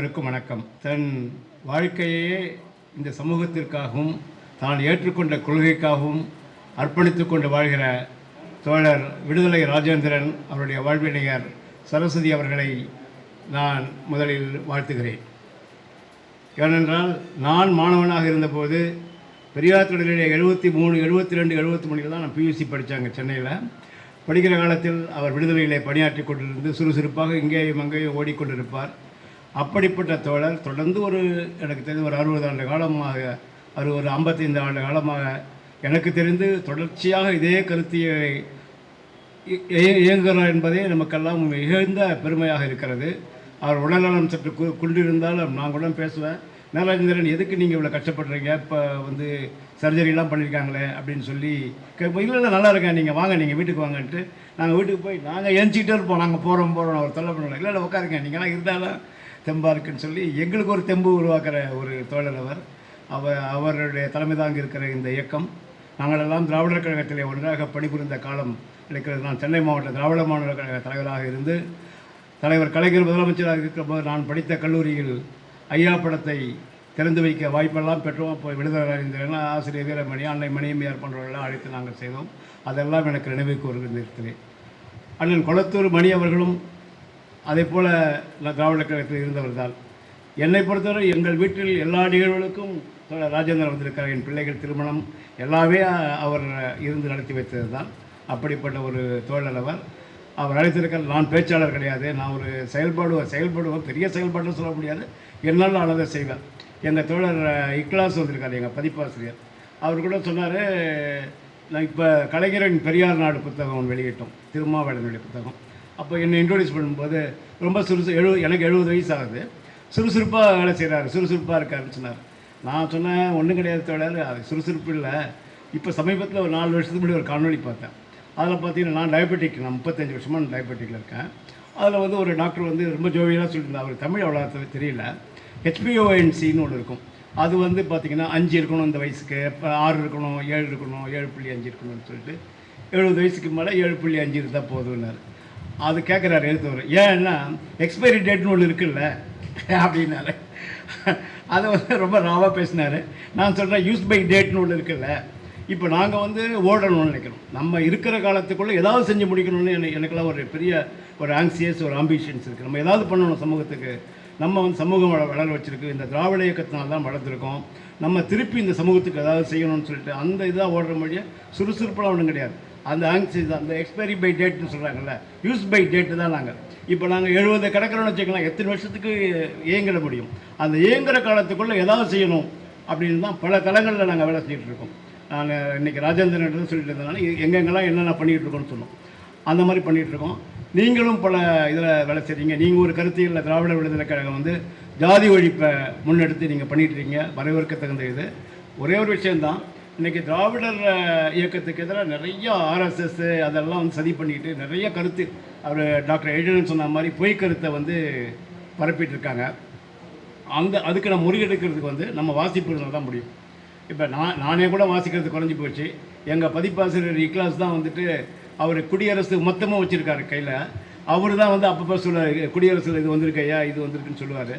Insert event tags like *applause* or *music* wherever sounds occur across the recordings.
அனைவருக்கும் வணக்கம். தன் வாழ்க்கையே இந்த சமூகத்திற்காகவும் தான் ஏற்றுக்கொண்ட கொள்கைக்காகவும் அர்ப்பணித்து கொண்டு வாழ்கிற தோழர் விடுதலை ராஜேந்திரன் அவருடைய வாழ்வினையர் சரஸ்வதி அவர்களை நான் முதலில் வாழ்த்துகிறேன். ஏனென்றால் நான் மாணவனாக இருந்தபோது பெரியார் தொடரிலே எழுபத்தி மூணு எழுபத்தி ரெண்டு எழுபத்தி மூணில் தான் நான் பியூசி படித்தாங்க சென்னையில். படிக்கிற காலத்தில் அவர் விடுதலையிலே பணியாற்றி கொண்டிருந்து சுறுசுறுப்பாக இங்கேயும் அங்கேயும் ஓடிக்கொண்டிருப்பார். அப்படிப்பட்ட தோழர் தொடர்ந்து ஒரு எனக்கு தெரிந்து ஒரு அறுபது ஆண்டு காலமாக அது ஒரு ஐம்பத்தைந்து ஆண்டு காலமாக எனக்கு தெரிந்து தொடர்ச்சியாக இதே கருத்தியை இயங்குகிறார் என்பதே நமக்கெல்லாம் மிகுந்த பெருமையாக இருக்கிறது. அவர் உடல்நலம் சற்று கு குண்டிருந்தாலும் நான் கூட பேசுவேன். நரேந்திரன் எதுக்கு நீங்கள் இவ்வளோ கஷ்டப்படுறீங்க? இப்போ வந்து சர்ஜரிலாம் பண்ணியிருக்காங்களே அப்படின்னு சொல்லி கேட்போம். இல்லை இல்லை நல்லா இருக்கேன். நீங்கள் வாங்க நீங்கள் வீட்டுக்கு வாங்கன்ட்டு. நாங்கள் வீட்டுக்கு போய் நாங்கள் எஞ்சிக்கிட்டே இருப்போம். நாங்கள் போகிறோம் போகிறோம் அவர் தொல்லை பண்ணல. இல்லை இல்லை உட்காருங்க. நீங்களாம் இருந்தாலும் தெம்பாக இருக்குன்னு சொல்லி எங்களுக்கு ஒரு தெம்பு உருவாக்குற ஒரு தோழர் அவர். அவர் அவருடைய தலைமை தாங்க இருக்கிற இந்த இயக்கம். நாங்களெல்லாம் திராவிடர் கழகத்திலே ஒன்றாக பணிபுரிந்த காலம் இருக்கிறது நான் சென்னை மாவட்ட திராவிட மாநில கழக தலைவராக இருந்து தலைவர் கலைஞர் முதலமைச்சராக இருக்கிற போது நான் படித்த கல்லூரியில் ஐயா படத்தை திறந்து வைக்க வாய்ப்பெல்லாம் பெற்றோம். இப்போ விடுதலை அறிஞர்கள் ஆசிரியர் வீரமணி அன்னை மணியம்மையார் போன்றவர்களெல்லாம் அழைத்து நாங்கள் செய்தோம். அதெல்லாம் எனக்கு நினைவுக்கு நிறுத்தினேன். அண்ணன் கொளத்தூர் மணி அவர்களும் அதே போல் நான் திராவிட கழகத்தில் இருந்தவர் தான் என்னை பொறுத்தவரை எங்கள் வீட்டில் எல்லா நிகழ்வுகளுக்கும் ராஜேந்திரன் வந்திருக்கிறார். என் பிள்ளைகள் திருமணம் எல்லாமே அவர் இருந்து நடத்தி வைத்தது தான் அப்படிப்பட்ட ஒரு தொழிலவர் அவர். அவர் அழைத்திருக்கிற நான் பேச்சாளர் கிடையாது. நான் ஒரு செயல்பாடுவேன் செயல்படுவோம் பெரிய செயல்பாடுன்னு சொல்ல முடியாது. என்னால் அழகாக செய்வேன். எங்கள் தோழர் இக்லாஸ் வந்திருக்கார் எங்கள் பதிப்பாசிரியர். அவர் கூட சொன்னார் நான் இப்போ கலைஞரின் பெரியார் நாடு புத்தகம் வெளியிட்டோம். திருமாவளவனுடைய புத்தகம். அப்போ என்னை இன்ட்ரோடியூஸ் பண்ணும்போது ரொம்ப சுறுசு எழு எனக்கு எழுபது வயசு ஆகுது சுறுசுறுப்பாக வேலை செய்கிறாரு சுறுசுறுப்பாக இருக்காருன்னு சொன்னார். நான் சொன்னேன் ஒன்றும் கிடையாது தோழர். அது சுறுசுறுப்பு இல்லை. இப்போ சமீபத்தில் ஒரு நாலு வருஷத்துக்கு முன்னாடி ஒரு காணொலி பார்த்தேன். அதில் பார்த்தீங்கன்னா நான் டயபெட்டிக் நான் முப்பத்தஞ்சு வருஷமாக நான் டயபெட்டிக்கில் இருக்கேன். அதில் வந்து ஒரு டாக்டர் வந்து ரொம்ப ஜோவியலாக சொல்லியிருந்தார். அவர் தமிழ் அவ்வளோ தெரியல. ஹெச்பிஓஎன்சின்னு ஒன்று இருக்கும். அது வந்து பார்த்திங்கன்னா அஞ்சு இருக்கணும் இந்த வயசுக்கு. இப்போ ஆறு இருக்கணும் ஏழு இருக்கணும் ஏழு புள்ளி அஞ்சு இருக்கணும்னு சொல்லிட்டு எழுபது வயசுக்கு மேலே ஏழு புள்ளி அஞ்சு இருந்தால் போதும்னாரு. அது கேட்குறாரு எழுத்தவர். ஏன்னா எக்ஸ்பைரி டேட்னு ஒன்று இருக்குல்ல அப்படின்னாரு. அதை வந்து ரொம்ப ராவாக பேசினார். நான் சொல்கிறேன் யூஸ் பை டேட்னு ஒன்று இருக்குல்ல இப்போ நாங்கள் வந்து ஓடணும்னு நினைக்கிறோம். நம்ம இருக்கிற காலத்துக்குள்ளே ஏதாவது செஞ்சு முடிக்கணும்னு எனக்கு எனக்கெல்லாம் ஒரு பெரிய ஒரு ஆங்ஸியஸ் ஒரு ஆம்பிஷன்ஸ் இருக்குது நம்ம ஏதாவது பண்ணணும் சமூகத்துக்கு. நம்ம வந்து சமூகம் வள வளர வச்சுருக்கு. இந்த திராவிட இயக்கத்தினால தான் வளர்ந்துருக்கோம். நம்ம திருப்பி இந்த சமூகத்துக்கு ஏதாவது செய்யணும்னு சொல்லிட்டு அந்த இதாக ஓடுற மொழியை சுறுசுறுப்பெல்லாம் ஒன்றும் கிடையாது. அந்த ஆங்ஸிஸ் அந்த எக்ஸ்பைரி பை டேட்னு சொல்கிறாங்கல்ல யூஸ் பை டேட்டு தான் நாங்கள் இப்போ நாங்கள் எழுபது கிடக்கிறோன்னு வச்சுக்கலாம் எத்தனை வருஷத்துக்கு இயங்கிட முடியும்? அந்த இயங்குகிற காலத்துக்குள்ளே ஏதாவது செய்யணும் அப்படின்னு தான் பல தளங்களில் நாங்கள் வேலை செஞ்சுட்டு இருக்கோம் இன்றைக்கி இன்னைக்கு ராஜேந்திரன் சொல்லிட்டு இருந்தனால எங்கெங்கெல்லாம் என்னென்ன பண்ணிகிட்டு இருக்கோம்னு சொன்னோம். அந்த மாதிரி பண்ணிகிட்ருக்கோம் நீங்களும் பல இதில் வேலை செய்கிறீங்க நீங்கள் ஒரு கருத்தியில் திராவிட விடுதலை கழகம் வந்து ஜாதி ஒழிப்பை முன்னெடுத்து நீங்கள் பண்ணிகிட்ருக்கீங்க வரவேற்கத்தகுந்த இது. ஒரே ஒரு விஷயந்தான் இன்றைக்கி திராவிடர் இயக்கத்துக்கு எதிராக நிறைய ஆர்எஸ்எஸ் அதெல்லாம் வந்து சதி பண்ணிக்கிட்டு நிறைய கருத்து. அவர் டாக்டர் எழிலன் சொன்ன மாதிரி பொய் கருத்தை வந்து பரப்பிட்டு இருக்காங்க அந்த அதுக்கு நம்ம முறியெடுக்கிறதுக்கு வந்து நம்ம வாசிப்பு தான் முடியும். இப்போ நான் நானே கூட வாசிக்கிறது குறைஞ்சி போச்சு. எங்கள் பதிப்பாசிரியர் இக்லாஸ் தான் வந்துட்டு அவர் குடியரசு மொத்தமாக வச்சுருக்காரு கையில். அவர் தான் வந்து அப்பப்போ சொல்லுவார் குடியரசில் இது வந்திருக்கையா இது வந்திருக்குன்னு சொல்லுவார்.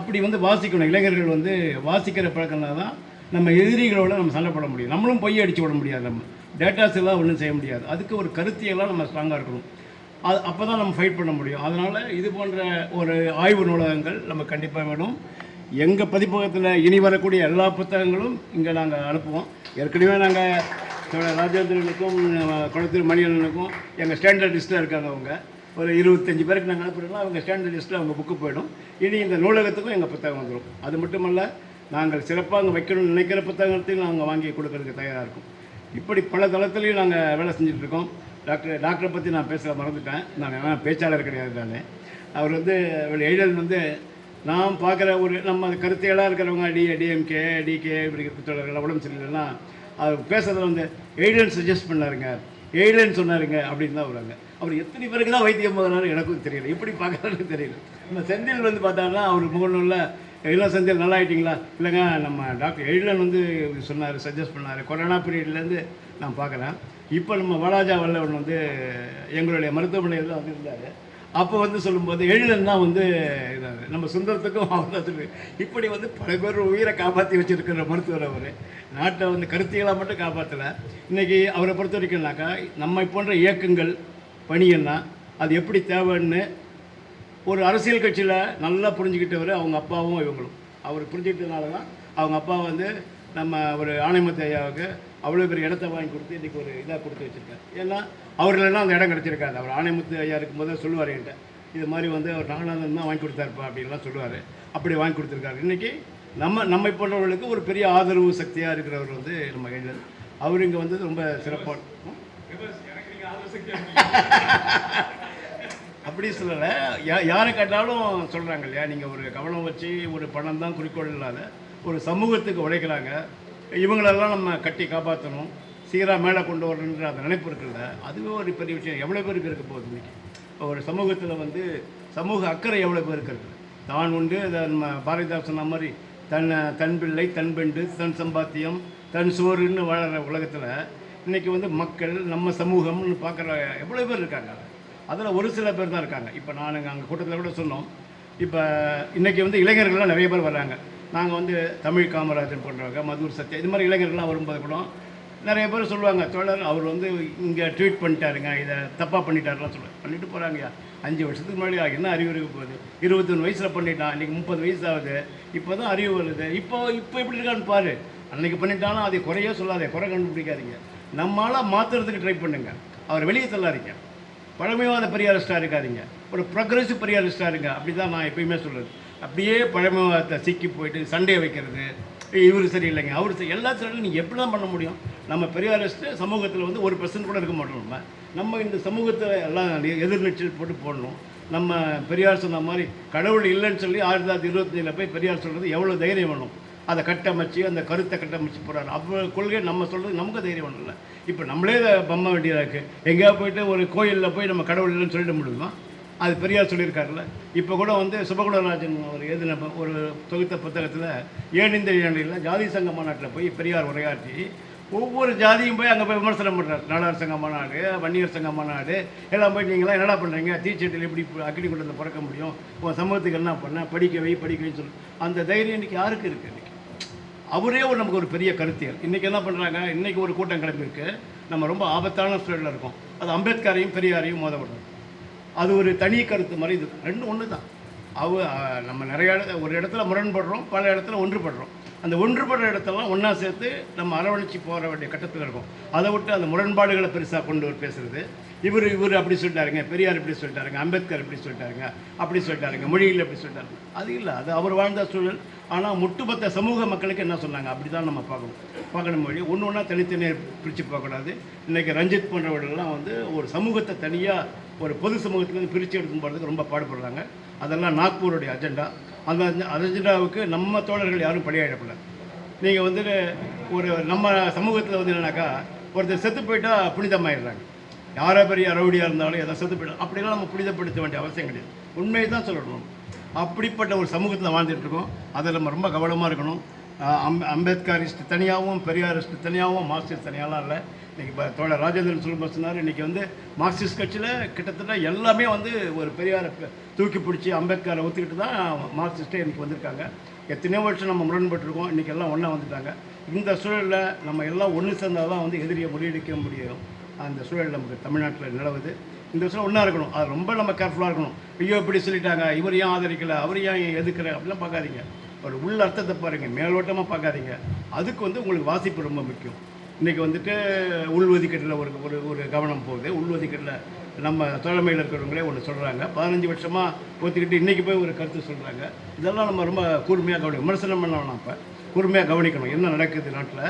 அப்படி வந்து வாசிக்கணும். இளைஞர்கள் வந்து வாசிக்கிற பழக்கம்னா தான் நம்ம எதிரிகளோட நம்ம சண்டை போட முடியும். நம்மளும் பொய் அடிச்சு விட முடியாது நம்ம. டேட்டாஸ் எல்லாம் ஒன்றும் செய்ய முடியாது. அதுக்கு ஒரு கருத்தியெல்லாம் நம்ம ஸ்ட்ராங்காக இருக்கணும். அது அப்போ தான் நம்ம ஃபைட் பண்ண முடியும். அதனால் இது போன்ற ஒரு ஆய்வு நூலகங்கள் நம்ம கண்டிப்பாக வேணும். எங்கள் பதிப்பகத்தில் இனி வரக்கூடிய எல்லா புத்தகங்களும் இங்கே நாங்கள் அனுப்புவோம். ஏற்கனவே நாங்கள் ராஜேந்திரனுக்கும் குளத்தூர் மணியனுக்கும் எங்கள் ஸ்டாண்டர்ட் லிஸ்ட்டில் இருக்காங்க அவங்க. ஒரு இருபத்தஞ்சி பேருக்கு நாங்கள் அனுப்புகிறோம்னா அவங்க ஸ்டாண்டர்ட் லிஸ்ட்டில் அவங்க புக்கு போயிடும். இனி இந்த நூலகத்துக்கும் எங்கள் புத்தகம் வந்துடும் அது மட்டுமல்ல நாங்கள் சிறப்பாக அங்கே வைக்கணும்னு நினைக்கிற புத்தகத்தையும் நாங்கள் வாங்கி கொடுக்கறதுக்கு தயாராக இருக்கும். இப்படி பல தளத்துலையும் நாங்கள் வேலை செஞ்சிட்ருக்கோம் டாக்டர் டாக்டரை பற்றி நான் பேச மறந்துட்டேன். நான் வேணா பேச்சாளர் கிடையாது நான் அவர் வந்து அவர் எழுதல் வந்து நாம் பார்க்குற ஒரு நம்ம கருத்தியலாக இருக்கிறவங்க டி டிஎம்கே டிகே இப்படி புத்தகங்கள் உடம்பு சரியில்லைன்னா அவர் பேசுறதுல வந்து எய்டன் சஜஸ்ட் பண்ணாருங்க. எய்டன் சொன்னாருங்க அப்படின்னு தான் வராங்க. அவர் எத்தனை பேருக்கு தான் வைத்தியம் போகிறாரு எனக்கும் தெரியல. எப்படி பார்க்குறாருன்னு தெரியல. நம்ம செந்தில் வந்து பார்த்தாருன்னா அவர் முகநூலில் எல்லாம் சந்தியில் நல்லா ஆகிட்டிங்களா இல்லைங்க நம்ம டாக்டர் எழிலன் வந்து சொன்னார் சஜஸ்ட் பண்ணார். கொரோனா பீரியட்லேருந்து நான் பார்க்குறேன். இப்போ நம்ம வளாஜா வல்லவன் வந்து எங்களுடைய மருத்துவமனையில் வந்து இருந்தார். அப்போ வந்து சொல்லும்போது எழிலன் தான் வந்து இதாக நம்ம சுந்தரத்துக்கும் அவர் இப்படி வந்து பல பேர் உயிரை காப்பாற்றி வச்சுருக்கிற மருத்துவர் அவர். நாட்டை வந்து கருத்தியலாக மட்டும் காப்பாற்றலை இன்றைக்கி அவரை பொறுத்த வரைக்கும்னாக்கா நம்மை போன்ற இயக்கங்கள் பணியெல்லாம் அது எப்படி தேவைன்னு ஒரு அரசியல் கட்சியில் நல்லா புரிஞ்சுக்கிட்டவர் அவங்க அப்பாவும் இவங்களும். அவர் புரிஞ்சுக்கிட்டதுனால தான் அவங்க அப்பா வந்து நம்ம ஒரு ஆணையமத்த ஐயாவுக்கு அவ்வளோ பெரிய இடத்த வாங்கி கொடுத்து இன்றைக்கி ஒரு இதாக கொடுத்து வச்சுருக்காரு. ஏன்னா அவர்களெல்லாம் அந்த இடம் கிடச்சிருக்காது. அவர் ஆணையமுத்து ஐயா இருக்கும்போது சொல்லுவார் என்கிட்ட இது மாதிரி வந்து அவர் நாகநாதன் தான் வாங்கி கொடுத்தாருப்பா அப்படின்லாம் சொல்லுவார். அப்படி வாங்கி கொடுத்துருக்காரு. இன்றைக்கி நம்ம நம்மை போன்றவர்களுக்கு ஒரு பெரிய ஆதரவு சக்தியாக இருக்கிறவர் வந்து நம்ம எழிலன் அவர் இங்கே வந்து ரொம்ப சிறப்பான *laughs* அப்படி சொல்லலை யா யாரை கேட்டாலும் சொல்கிறாங்க இல்லையா? நீங்கள் ஒரு கவனம் வச்சு ஒரு பணம் தான் குறிக்கோள் இல்லாத ஒரு சமூகத்துக்கு உழைக்கிறாங்க இவங்களெல்லாம் நம்ம கட்டி காப்பாற்றணும் சீராக மேலே கொண்டு வரணுன்ற அந்த நினைப்பு இருக்குல்ல அதுவே ஒரு பெரிய விஷயம். எவ்வளோ பேருக்கு இருக்க போகுது இன்றைக்கி ஒரு சமூகத்தில் வந்து சமூக அக்கறை எவ்வளோ பேருக்கு இருக்குது தான் உண்டு அதை நம்ம பாரதிதாசன் சொன்ன மாதிரி தன் தன் பிள்ளை தன் பெண்டு தன் சம்பாத்தியம் தன் சோறுன்னு வாழற உலகத்தில் இன்றைக்கி வந்து மக்கள் நம்ம சமூகம்னு பார்க்குற எவ்வளோ பேர் இருக்காங்க? அதில் ஒரு சில பேர் தான் இருக்காங்க. இப்போ நானுங்க அங்கே கூட்டத்தில் கூட சொன்னோம். இப்போ இன்றைக்கி வந்து இளைஞர்கள்லாம் நிறைய பேர் வர்றாங்க. நாங்கள் வந்து தமிழ் காமராஜர் போன்றவங்க மதுர் சத்யா இது மாதிரி இளைஞர்கள்லாம் வரும்போது கூட நிறைய பேர் சொல்லுவாங்க தோழர் அவர் வந்து இங்கே ட்வீட் பண்ணிட்டாருங்க இதை தப்பாக பண்ணிட்டாருலாம் சொல்லுவாங்க பண்ணிட்டு போகிறாங்கய்யா அஞ்சு வருஷத்துக்கு முன்னாடி என்ன அறிவு இருக்க போகுது? இருபத்தொன்று வயசில் பண்ணிட்டான் இன்றைக்கி முப்பது வயசு ஆகுது. இப்போ தான் அறிவு வருது. இப்போ இப்போ எப்படி இருக்கான்னு பாரு. அன்னைக்கு பண்ணிட்டாலும் அதை குறையே சொல்லாதே குறை கண்டுபிடிக்காதீங்க. நம்மளால் மாற்றுறதுக்கு ட்ரை பண்ணுங்கள் அவர் வெளியே தள்ளாதீங்க. பழமைவாத பெரியாரிஸ்டாக இருக்காதீங்க. ஒரு ப்ரொக்ரெசிவ் பெரியாரிஸ்டாக இருங்க. அப்படி தான் நான் எப்பயுமே சொல்கிறது அப்படியே பழமைவாதத்தை சிக்கி போயிட்டு சண்டையை வைக்கிறது. இவர் சரியில்லைங்க அவர் சரி எல்லா சரியில்லை நீங்கள் எப்படி தான் பண்ண முடியும்? நம்ம பெரியாரிஸ்ட்டு சமூகத்தில் வந்து ஒரு பர்சன்ட் கூட இருக்க மாட்டோம் நம்ம. நம்ம இந்த சமூகத்தை எல்லாம் எதிர்நீச்சல் போட்டு போடணும். நம்ம பெரியார் சொன்ன மாதிரி கடவுள் இல்லைன்னு சொல்லி ஆயிரத்தி தொள்ளாயிரத்தி இருபத்தஞ்சில் போய் பெரியார் சொல்கிறது எவ்வளோ தைரியம் வேணும்? அதை கட்டமைச்சு அந்த கருத்தை கட்டமைச்சு போகிறாரு அவ்வளோ கொள்கை நம்ம சொல்கிறது நமக்கு தைரியம் வேணும்ல இப்போ நம்மளே இதை பம்ம வேண்டியதாக இருக்குது எங்கேயா போயிட்டு ஒரு கோயிலில் போய் நம்ம கடவுள் இல்லைன்னு சொல்லிட முடியுமா? அது பெரியார் சொல்லியிருக்காருல்ல. இப்போ கூட வந்து சுபகுணராஜன் ஒரு எழுதின ஒரு தொகுத்த புத்தகத்தில் ஏன் இந்த ஏழையில் ஜாதி சங்க மாநாட்டில் போய் பெரியார் உரையாற்றி ஒவ்வொரு ஜாதியும் போய் அங்கே போய் விமர்சனம் பண்ணுறாரு நாடார் சங்க மாநாடு வன்னியர் சங்க மாநாடு எல்லாம் போய் நீங்களாம் என்னடா பண்ணுறீங்க தீச்சட்டில் எப்படி இப்ப கொண்டு வந்து பிறக்க முடியும்? உங்கள் சமூகத்துக்கு என்ன பண்ண? படிக்க வை படிக்க வைன்னு சொல்லி. அந்த தைரியம் இன்றைக்கி யாருக்கு இருக்குது இன்றைக்கி அவரே ஒரு நமக்கு ஒரு பெரிய கருத்தியல். இன்றைக்கி என்ன பண்ணுறாங்க இன்றைக்கி ஒரு கூட்டம் கிளம்பியிருக்கு. நம்ம ரொம்ப ஆபத்தான சூழலில் இருக்கோம். அது அம்பேத்கரையும் பெரியாரையும் மோத விடுறது அது ஒரு தனி கருத்து மாதிரி இது. ரெண்டும் ஒன்று தான் அவ நம்ம நிறைய இடத்துல ஒரு இடத்துல முரண்படுறோம் பல இடத்துல ஒன்றுபடுறோம். அந்த ஒன்றுபடுற இடத்தெல்லாம் ஒன்றா சேர்த்து நம்ம அரவணைச்சு போகிற வேண்டிய கட்டத்தில் இருக்கும். அதை விட்டு அந்த முரண்பாடுகளை பெருசாக கொண்டு வர பேசுகிறது இவர் இவர் அப்படி சொல்லிட்டாருங்க பெரியார் இப்படி சொல்லிட்டாருங்க அம்பேத்கர் இப்படி சொல்லிட்டாருங்க அப்படி சொல்லிட்டாருங்க மொழியில் அப்படி சொல்லிட்டாருங்க. அது இல்லை அது அவர் வாழ்ந்த சூழல். ஆனால் முட்டுமொத்த சமூக மக்களுக்கு என்ன சொன்னாங்க? அப்படி தான் நம்ம பார்க்கணும். பார்க்கணும் மொழி. ஒன்று ஒன்றா தனித்தனியாக பிரித்து பார்க்கக்கூடாது. இன்றைக்கி ரஞ்சித் போன்றவர்கள்லாம் வந்து ஒரு சமூகத்தை தனியாக ஒரு பொது சமூகத்துலேருந்து பிரித்து எடுத்துன்னு போகிறதுக்கு ரொம்ப பாடுபடுறாங்க. அதெல்லாம் நாக்பூருடைய அஜெண்டா அந்த அஜெண்டாவுக்கு நம்ம தோழர்கள் யாரும் பலியாயிடப்படல. நீங்கள் வந்து ஒரு நம்ம சமூகத்தில் வந்து என்னன்னாக்கா ஒருத்தர் செத்து போயிட்டா புனிதமாயிடுறாங்க. யாரோ பெரிய ரவுடியாக இருந்தாலும் எதாவது செத்து போயிடும் அப்படிலாம் நம்ம புனிதப்படுத்த வேண்டிய அவசியம் கிடையாது. உண்மையை தான் சொல்லணும். அப்படிப்பட்ட ஒரு சமூகத்தில் வாழ்ந்துட்டு இருக்கோம். அதை நம்ம ரொம்ப கவனமாக இருக்கணும். அம் அம்பேத்கரிஸ்ட் தனியாகவும் பெரியாரிஸ்ட் தனியாகவும் மார்க்சிஸ்ட் தனியாலாம் இல்லை. இன்றைக்கி இப்போ தோழர் ராஜேந்திரன் சொல்லும்போது சொன்னார் இன்றைக்கி வந்து மார்க்சிஸ்ட் கட்சியில் கிட்டத்தட்ட எல்லாமே வந்து ஒரு பெரியாரை தூக்கி பிடிச்சி அம்பேத்கரை ஒத்துக்கிட்டு தான் மார்க்சிஸ்ட்டே இன்றைக்கி வந்திருக்காங்க. எத்தனையோ வருஷம் நம்ம முரண்பட்டிருக்கோம் இன்றைக்கி எல்லாம் ஒன்றா வந்துட்டாங்க. இந்த சூழலில் நம்ம எல்லாம் ஒன்று சேர்ந்தால் தான் வந்து எதிரியை முறியடிக்க முடியும். அந்த சூழல் நமக்கு தமிழ்நாட்டில் நிலவுது. இந்த வருஷம் ஒன்றா இருக்கணும். அது ரொம்ப நம்ம கேர்ஃபுல்லாக இருக்கணும். ஐயோ இப்படி சொல்லிட்டாங்க. இவர் ஏன் ஆதரிக்கல? அவர் ஏன் எதுக்குற அப்படிலாம் பார்க்காதீங்க. ஒரு உள்ள அர்த்தத்தை பாருங்கள் மேலோட்டமாக பார்க்காதீங்க. அதுக்கு வந்து உங்களுக்கு வாசிப்பு ரொம்ப முக்கியம். இன்றைக்கி வந்துட்டு உள்ஒதுக்கீட்டில் ஒரு ஒரு ஒரு கவனம் போகுது. உள்வதிக்கட்டில் நம்ம தோழமையில் இருக்கிறவங்களே ஒன்று சொல்கிறாங்க பதினஞ்சு வருஷமாக ஒத்துக்கிட்டு இன்றைக்கி போய் ஒரு கருத்து சொல்கிறாங்க இதெல்லாம் நம்ம ரொம்ப கூர்மையாக கவனிக்கணும். விமர்சனம் பண்ண வேணாம் இப்போ. கூர்மையாக கவனிக்கணும். என்ன நடக்குது நாட்டில்?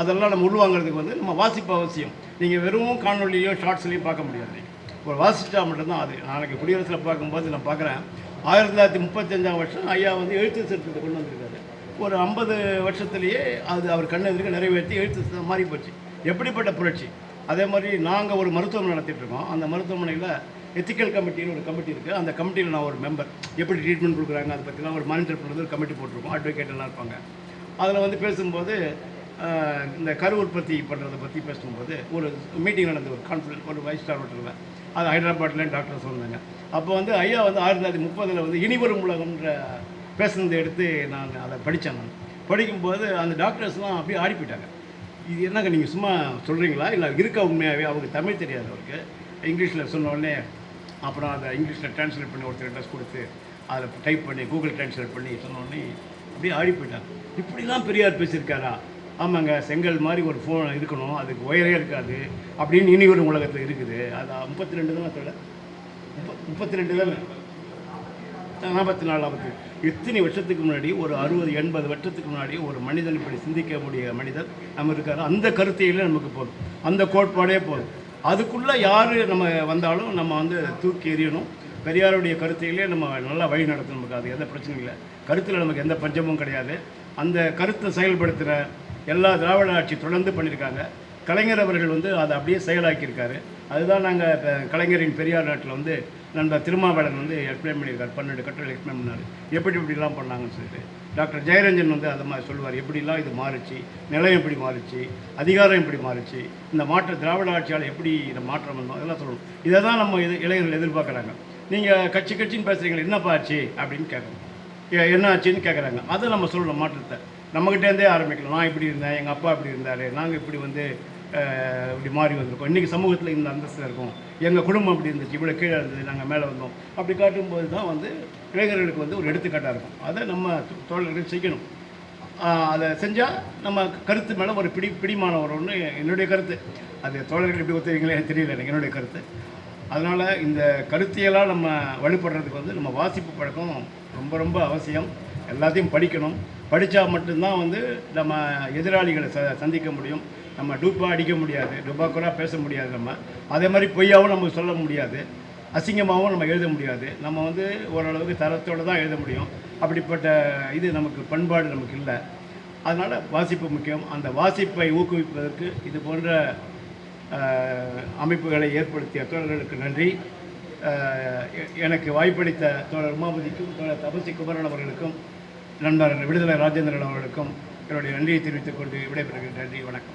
அதெல்லாம் நம்ம உள்வாங்கிறதுக்கு வந்து நம்ம வாசிப்பு அவசியம். நீங்கள் வெறும் காணொலியோ ஷார்ட்ஸ்லையும் பார்க்க முடியாது. ஒரு வாசித்தா மட்டும்தான் அது. நாளைக்கு குடியரசில் பார்க்கும்போது நான் பார்க்குறேன். ஆயிரத்தி தொள்ளாயிரத்தி முப்பத்தஞ்சாம் வருஷம் ஐயா வந்து எழுத்து சட்டத்தை கொண்டு வந்திருக்காரு. ஒரு ஐம்பது வருஷத்துலேயே அது அவர் கண்ணெதிர்க்க நிறைவேற்றி எழுத்து சட்டம் மாறி போச்சு. எப்படிப்பட்ட புரட்சி? அதே மாதிரி நாங்கள் ஒரு மருத்துவமனை நடத்திட்டுருக்கோம் அந்த மருத்துவமனையில் எத்திக்கல் கமிட்டின்னு ஒரு கமிட்டி இருக்குது அந்த கமிட்டியில் நான் ஒரு மெம்பர் எப்படி ட்ரீட்மெண்ட் கொடுக்குறாங்க அதை பற்றிலாம் ஒரு மானிட்டர் பண்ணுறது ஒரு கமிட்டி போட்டிருக்கோம். அட்வொகேட்டெல்லாம் இருப்பாங்க. அதில் வந்து பேசும்போது இந்த கரு உற்பத்தி பண்ணுறதை பற்றி பேசும்போது ஒரு மீட்டிங் நடந்து ஒரு கான்ஃபரன்ஸ் ஒரு ஃபைவ் ஸ்டார் ஹோட்டலில் அது ஹைதராபாத்லேருந்து டாக்டர் சொன்னாங்க. அப்போ வந்து ஐயா வந்து ஆயிரத்தி தொள்ளாயிரத்தி முப்பதில் வந்து இனிவரும் உலகம்ன்ற பேசுனதை எடுத்து நான் அதை படித்தேன் நான். படிக்கும்போது அந்த டாக்டர்ஸ்லாம் அப்படியே ஆடி போயிட்டாங்க இது என்னங்க நீங்கள் சும்மா சொல்கிறீங்களா இல்லை இருக்கா உண்மையாகவே அவருக்கு தமிழ் தெரியாது அவருக்கு. இங்கிலீஷில் சொன்ன உடனே அப்புறம் அதை இங்கிலீஷில் ட்ரான்ஸ்லேட் பண்ணி ஒருத்தர் ட்ரெஸ் கொடுத்து அதை டைப் பண்ணி கூகுள் ட்ரான்ஸ்லேட் பண்ணி சொன்ன உடனே அப்படியே ஆடி போயிட்டாங்க இப்படிலாம் பெரியார் பேசியிருக்காரா? ஆமாங்க செங்கல் மாதிரி ஒரு ஃபோன் இருக்கணும். அதுக்கு ஒயரே இருக்காது. அப்படின்னு இனி ஒரு உலகத்தில் இருக்குது. அது முப்பத்தி ரெண்டு தான் சொல்ல முப்பத்தி ரெண்டு தானே? நாற்பத்தி நாலாவது எத்தனை வருஷத்துக்கு முன்னாடி ஒரு அறுபது எண்பது வருஷத்துக்கு முன்னாடி ஒரு மனிதன் இப்படி சிந்திக்க முடிய மனிதர் நம்ம இருக்காரு. அந்த கருத்தையில நமக்கு போதும். அந்த கோட்பாடே போதும். அதுக்குள்ளே யார் நம்ம வந்தாலும் நம்ம வந்து தூக்கி எறியணும். பெரியாருடைய கருத்தையிலே நம்ம நல்லா வழி நடத்தணும். நமக்கு அது எந்த பிரச்சனையும் இல்லை. கருத்தில் நமக்கு எந்த பஞ்சமும் கிடையாது. அந்த கருத்தை செயல்படுத்துகிற எல்லா திராவிட ஆட்சி தொடர்ந்து பண்ணியிருக்காங்க. கலைஞர் அவர்கள் வந்து அதை அப்படியே செயலாக்கியிருக்காரு. அதுதான் நாங்கள் இப்போ கலைஞரின் பெரியார் நாட்டில் வந்து நண்பர் திருமாவளவன் வந்து எக்ஸ்பிளைன் பண்ணியிருக்காரு. பன்னெண்டு கட்டுரை எக்ஸ்பிளைன் பண்ணார். எப்படி இப்படிலாம் பண்ணாங்கன்னு சொல்லிட்டு. டாக்டர் ஜெயரஞ்சன் வந்து அதை மாதிரி சொல்லுவார். எப்படிலாம் இது மாறுச்சு? நிலையம் எப்படி மாறுச்சு? அதிகாரம் எப்படி மாறுச்சு? இந்த மாற்ற திராவிட ஆட்சியால் எப்படி இந்த மாற்றம் வந்தோம்? அதெல்லாம் சொல்லணும். இதை தான் நம்ம இது இளைஞர்கள் எதிர்பார்க்குறாங்க. நீங்கள் கட்சி கட்சின்னு பேசுகிறீங்க என்னப்பா ஆச்சு அப்படின்னு கேட்கணும். என்ன ஆச்சுன்னு கேட்குறாங்க. அதை நம்ம சொல்லணும் மாற்றத்தை. நம்மகிட்டேருந்தே ஆரம்பிக்கலாம். நான் இப்படி இருந்தேன் எங்கள் அப்பா இப்படி இருந்தார் நாங்கள் இப்படி வந்து இப்படி மாறி வந்திருக்கோம். இன்றைக்கி சமூகத்தில் இந்த அந்தஸ்தில் இருக்கும். எங்கள் குடும்பம் இப்படி இருந்துச்சு இவ்வளோ கீழே இருந்தது நாங்கள் மேலே வந்தோம். அப்படி காட்டும்போது தான் வந்து இளைஞர்களுக்கு வந்து ஒரு எடுத்துக்காட்டாக இருக்கும். அதை நம்ம தோழர்கள் செய்யணும். அதை செஞ்சால் நம்ம கருத்து மேலே ஒரு பிடி பிடிமானம் வரும்னு என்னுடைய கருத்து. அது தோழர்கள் எப்படி ஒத்துவீங்களே எனக்கு தெரியல எனக்கு என்னுடைய கருத்து. அதனால் இந்த கருத்தியெல்லாம் நம்ம வலுப்படுறதுக்கு வந்து நம்ம வாசிப்பு பழக்கம் ரொம்ப ரொம்ப அவசியம். எல்லாத்தையும் படிக்கணும். படித்தா மட்டும்தான் வந்து நம்ம எதிராளிகளை ச சந்திக்க முடியும். நம்ம டூப்பாக அடிக்க முடியாது. டுபாக்கூரா பேச முடியாது நம்ம. அதே மாதிரி பொய்யாவும் நம்ம சொல்ல முடியாது. அசிங்கமாகவும் நம்ம எழுத முடியாது. நம்ம வந்து ஓரளவுக்கு தரத்தோடு தான் எழுத முடியும். அப்படிப்பட்ட இது நமக்கு பண்பாடு நமக்கு இல்லை. அதனால் வாசிப்பு முக்கியம். அந்த வாசிப்பை ஊக்குவிப்பதற்கு இது போன்ற அமைப்புகளை ஏற்படுத்திய தோழர்களுக்கு நன்றி. எ- எனக்கு வாய்ப்பளித்த தோழர் உமாபதிக்கும் தோழர் தபசி குமரன் அவர்களுக்கும் நண்பர் விடுதலை ராஜேந்திரன் அவர்களுக்கும் என்னுடைய நன்றியை தெரிவித்துக் கொண்டு விடைபெறுகிறேன். நன்றி வணக்கம்.